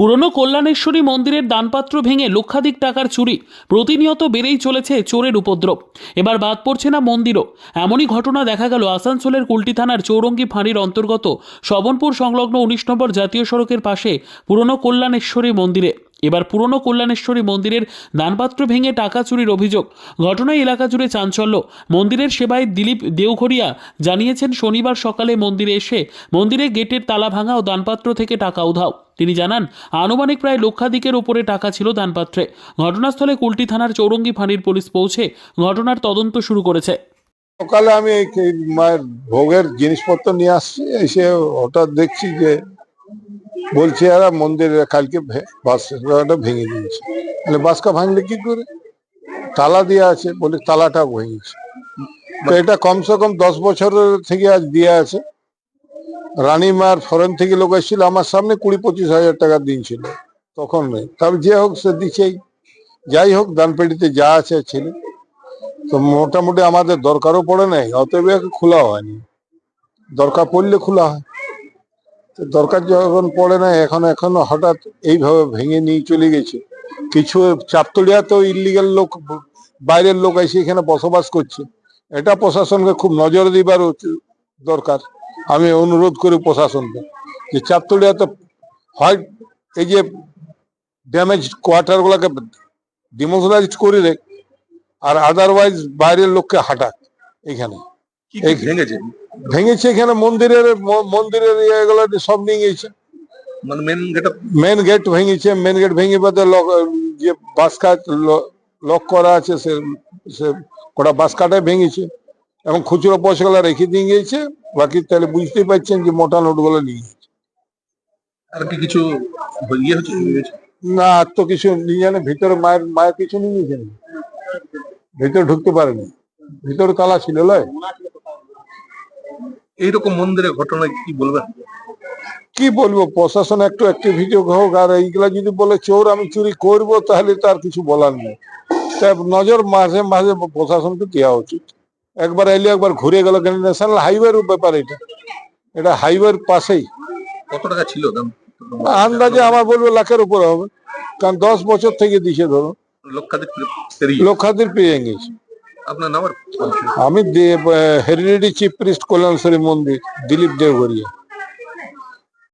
পুরনো কল্যাণেশ্বরী মন্দিরের দানপাত্র ভেঙে লক্ষাধিক টাকার চুরি। প্রতিনিয়ত বেড়েই চলেছে চোরের উপদ্রব। এবার বাদ পড়ছে না মন্দিরও। এমনই ঘটনা দেখা গেল আসানসোলের কুলটি থানার চৌরঙ্গি ফাঁড়ির অন্তর্গত শবনপুর সংলগ্ন উনিশ নম্বর জাতীয় সড়কের পাশে পুরনো কল্যাণেশ্বরী মন্দিরে। এবার পুরনো কল্যাণেশ্বরী মন্দিরের দানপাত্র ভেঙে টাকা চুরির অভিযোগ। ঘটনায় এলাকা জুড়ে চাঞ্চল্য। মন্দিরের সেবায় দিলীপ দেওঘরিয়া জানিয়েছেন, শনিবার সকালে মন্দিরে এসে মন্দিরে গেটের তালা ভাঙা ও দানপাত্র থেকে টাকা উধাও। তিনি জানান, আনুমানিক প্রায় লক্ষাধিকের ওপরে টাকা ছিল দানপাত্রে। ঘটনাস্থলে কুলটি থানার চৌরঙ্গি ফাঁড়ির পুলিশ পৌঁছে ঘটনার তদন্ত শুরু করেছে। সকালে আমি ভোগের জিনিসপত্র নিয়ে আসছি, এসে হঠাৎ দেখছি যে বলছি এরা মন্দিরে কালকে বাসটা ভেঙে দিয়েছে। তাহলে বাসকা ভাঙলে কি করে? তালা দিয়ে আছে, বলে তালাটা ভেঙেছে। এটা কমসে কম দশ বছরের থেকে আজ দিয়ে আছে। রানীমার ফরেন থেকে লোক এসেছিল, আমার সামনে কুড়ি পঁচিশ হাজার টাকা দিন ছিল। তখন নেই তবে যে হোক সে দিছেই। যাই হোক, দানপেটিতে যা আছে ছিল। তো মোটামুটি আমাদের দরকারও পড়ে নাই, অতএব খোলা হয়নি। দরকার পড়লে খোলা হয়। তো দরকার যখন পড়ে না এখন এখন হঠাৎ এইভাবে ভেঙে নিয়ে চলে গেছে। কিছু চাপতলিয়াতেও ইলিগাল লোক, বাইরের লোক এসে এখানে বসবাস করছে। এটা প্রশাসনকে খুব নজর দিবার দরকার। আমি অনুরোধ করি প্রশাসনকে যে চাপতলিয়াতে হয় এই যে ড্যামেজ কোয়ার্টার গুলাকে ডিমোশনাইজ করে দেখ আর আদারওয়াইজ বাইরের লোককে হাঁটাক এখানে। ভেঙেছে? ভেঙেছে এখানে মন্দিরের মন্দিরের ইয়েগুলো সব নিয়ে গেছে মানে মেন গেটআপ মেন গেট ভেঙেছে মেন গেট ভেঙে বাদে লক যে বাস কাট লক করা আছে সে সে কটা বাস কাটায় ভেঙেছে। এবং খুচরো পয়সাগুলো রেখে দিয়ে গিয়েছে বাকি তাহলে বুঝতেই পারছেন যে মোটা নোটগুলো নিয়ে গেছে। আর কি কিছু ইয়ে হচ্ছে না আর তো কিছু নিয়ে জানে ভিতরে মায়ের মায়ের কিছু নিয়ে গেছে নাকি? ভিতরে ঢুকতে পারেনি। ভিতরে তালা ছিল লয়। এইরকম মন্দিরের ঘটনায় কি বলবেন? কি বলব প্রশাসন একটু অ্যাক্টিভিটি হোক আর এইগুলা যদি বলে চোর আমি চুরি করব তাহলে তার কিছু বলার নেই। নজর মাঝে মাঝে প্রশাসনকে দেওয়া উচিত। একবার এলে একবার ঘুরে গেল কেন ন্যাশনাল হাইওয়ের ব্যাপার এটা। এটা হাইওয়ের পাশেই। কত টাকা ছিল দাম? আন্দাজে আমার বলব লাখের উপরে হবে। কারণ দশ বছর থেকে দিছে ধরো। লক্ষাধিক পেয়ে গেছে। আপনার নাম আমি হেরিডিটি চিফ প্রিস্ট কল্যাণেশ্বরী মন্দির দিলীপ দেওঘরিয়া।